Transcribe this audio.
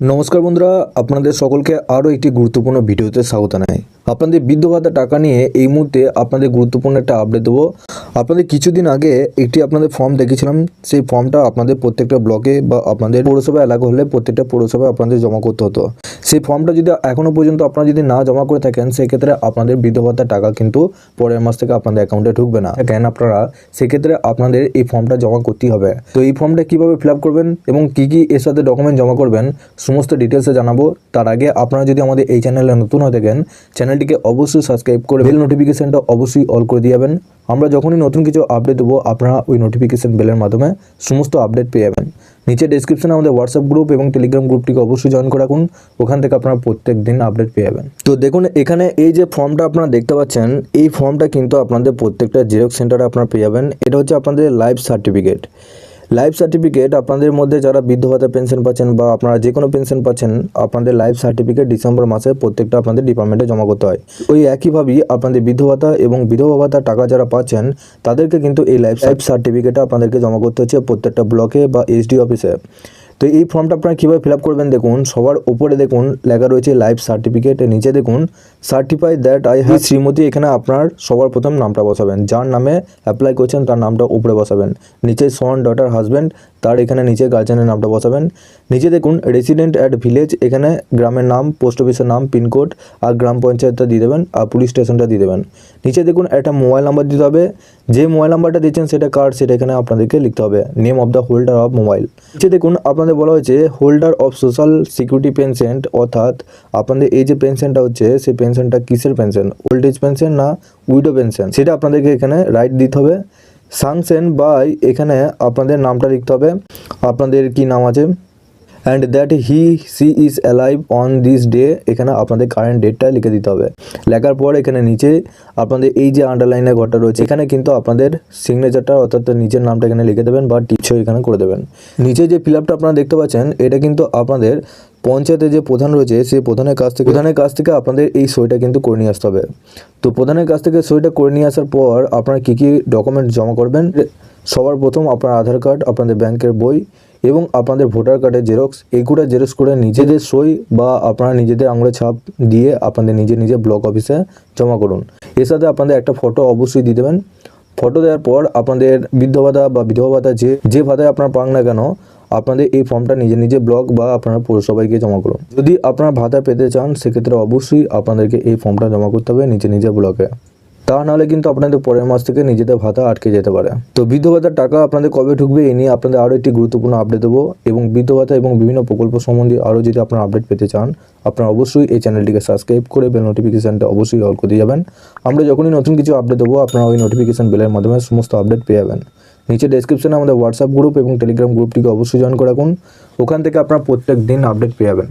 নমস্কার বন্ধুরা আপনাদের সকলকে আরও একটি গুরুত্বপূর্ণ ভিডিওতে স্বাগত জানাই। আপনাদের বৃদ্ধ ভাতা টাকা নিয়ে এই মুহূর্তে আপনাদের গুরুত্বপূর্ণ একটা আপডেট দেবো। আপনাদের কিছুদিন আগে একটি আপনাদের ফর্ম দেখেছিলাম। সেই ফর্মটা আপনাদের প্রত্যেকটা ব্লকে বা আপনাদের পৌরসভা এলাকা হলে প্রত্যেকটা পৌরসভায় আপনাদের জমা করতে হতো। সেই ফর্মটা যদি এখনও পর্যন্ত আপনারা যদি না জমা করে থাকেন, সেক্ষেত্রে আপনাদের বৃদ্ধ ভাতার টাকা কিন্তু পরের মাস থেকে আপনাদের অ্যাকাউন্টে ঢুকবে না। কেন আপনারা? সেক্ষেত্রে আপনাদের এই ফর্মটা জমা করতেই হবে। তো এই ফর্মটা কীভাবে ফিল আপ করবেন এবং কি কি এর সাথে ডকুমেন্ট জমা করবেন, সমস্ত ডিটেলসে জানাব। তার আগে আপনারা যদি আমাদের এই চ্যানেলে নতুন হয়ে থাকেন চ্যানেলটিকে অবশ্যই সাবস্ক্রাইব করে বেল নোটিফিকেশনটা অবশ্যই অল করে দিয়ে যাবেন। আমরা যখনই নতুন কিছু আপডেট দেবো, আপনারা ওই নোটিফিকেশন বেলের মাধ্যমে সমস্ত আপডেট পেয়ে যাবেন। নিচে ডেসক্রিপশনে আমাদের হোয়াটসঅ্যাপ গ্রুপ এবং টেলিগ্রাম গ্রুপটিকে অবশ্যই জয়েন করে রাখুন। ওখান থেকে আপনারা প্রত্যেক দিন আপডেট পেয়ে যাবেন। তো দেখুন, এখানে এই যে ফর্মটা আপনারা দেখতে পাচ্ছেন, এই ফর্মটা কিন্তু আপনাদের প্রত্যেকটা জেরক্স সেন্টারে আপনারা পেয়ে যাবেন। এটা হচ্ছে আপনাদের লাইফ সার্টিফিকেট লাইফ সার্টিফিকেট আপনাদের মধ্যে যারা বৃদ্ধ ভাতা পেনশন পাচ্ছেন বা আপনারা যে কোনো পেনশন পাচ্ছেন আপনাদের লাইফ সার্টিফিকেট ডিসেম্বর মাসে প্রত্যেকটা আপনাদের ডিপার্টমেন্টে জমা করতে হয়। ওই একইভাবেই আপনাদের বৃদ্ধ ভাতা এবং বিধবা ভাতা টাকা যারা পাচ্ছেন তাদেরকে কিন্তু এই লাইফ লাইফ সার্টিফিকেটটা আপনাদেরকে জমা করতে হচ্ছে প্রত্যেকটা ব্লকে বা এসডি অফিসে তো এই ফর্মটা আপনারা কীভাবে ফিল আপ করবেন দেখুন সবার উপরে দেখুন লেখা রয়েছে লাইফ সার্টিফিকেট নিচে দেখুন certify that I have Shrimati এখানে আপনার সবার প্রথম নামটা বসাবেন। যার নামে অ্যাপ্লাই করছেন তার নামটা উপরে বসাবেন। নিচে সন ডটার হাজব্যান্ড তার এখানে নিচে গার্জেনের নামটা বসাবেন। নিচে দেখুন রেসিডেন্ট অ্যাট ভিলেজ এখানে গ্রামের নাম পোস্ট অফিসের নাম পিনকোড আর গ্রাম পঞ্চায়েতটা দিয়ে দেবেন আর পুলিশ স্টেশনটা দিয়ে দেবেন। নিচে দেখুন, একটা মোবাইল নাম্বার দিতে হবে। যে মোবাইল নাম্বারটা দিচ্ছেন, সেটা কার্ড সেটা এখানে আপনাদেরকে লিখতে হবে। Name of the holder of mobile নিচে দেখুন, আপনাদের বলা হয়েছে holder of social security pension অর্থাৎ আপনাদের এই যে পেনশনটা হচ্ছে, সেই পেনশনটা কিসের পেনশন ওল্ড এজ পেনশন না উইডো পেনশন সেটা আপনাদেরকে এখানে রাইট দিতে হবে। সাংশন বাই এখানে আপনাদের নামটা লিখতে হবে। আপনাদের কি নাম আছে? And that he she is alive on this day এখানে আপনাদের কারেন্ট ডেটটা লিখে দিতে হবে। লেখার পর এখানে নিচে আপনাদের এই যে আন্ডারলাইনের ঘরটা রয়েছে, এখানে কিন্তু আপনাদের সিগনেচারটা অর্থাৎ নিজের নামটা এখানে লিখে দেবেন বা টিপসও এখানে করে দেবেন। নিচে যে ফিল আপটা আপনারা দেখতে পাচ্ছেন, এটা কিন্তু আপনাদের পঞ্চায়েতের যে প্রধান রয়েছে, সেই প্রধানের কাছ থেকে, প্রধানের কাছ থেকে আপনাদের এই সইটা কিন্তু করে নিয়ে আসতে হবে। তো প্রধানের কাছ থেকে সইটা করে নিয়ে আসার পর আপনারা কী কী ডকুমেন্ট জমা করবেন? সবার প্রথম আপনার আধার কার্ড আপনাদের ব্যাংকের বই এবং আপনাদের ভোটার কার্ডের জেরক্স এইগুলো জেরক্স করে নিজেদের সই বা আপনারা নিজেদের আঙুলের ছাপ দিয়ে আপনাদের নিজে নিজে ব্লক অফিসে জমা করুন। এর সাথে আপনাদের একটা ফটো অবশ্যই দিয়ে দেবেন। ফটো দেওয়ার পর আপনাদের বৃদ্ধ ভাতা বা বিধবা ভাতা যে যে ভাতায় আপনারা পান না কেন, আপনাদের এই ফর্মটা নিজে নিজে ব্লক বা আপনারা পৌরসভায় গিয়ে জমা করুন। যদি আপনারা ভাতা পেতে চান, সেক্ষেত্রে অবশ্যই আপনাদেরকে এই ফর্মটা জমা করতে হবে নিজে নিজে ব্লকে। তা নাহলে কিন্তু আপনাদের পরের মাস থেকে নিজেদের ভাতা আটকে যেতে পারে। তো বৃদ্ধ ভাতার টাকা আপনাদের কবে ঢুকবে এই নিয়ে আপনাদের আরও একটি গুরুত্বপূর্ণ আপডেট দেবো এবং বৃদ্ধ ভাতা এবং বিভিন্ন প্রকল্প সম্বন্ধে আরও যদি আপনারা আপডেট পেতে চান, আপনারা অবশ্যই এই চ্যানেলটিকে সাবস্ক্রাইব করে বেল নোটিফিকেশানটা অবশ্যই অল করে যাবেন। আমরা যখনই নতুন কিছু আপডেট দেবো, আপনারা ওই নোটিফিকেশান বেলের মাধ্যমে সমস্ত আপডেট পেয়ে যাবেন। নিচে ডেসক্রিপশনে আমাদের হোয়াটসঅ্যাপ গ্রুপ এবং টেলিগ্রাম গ্রুপটিকে অবশ্যই জয়েন করে রাখুন। ওখান থেকে আপনারা প্রত্যেক দিন আপডেট পেয়ে যাবেন।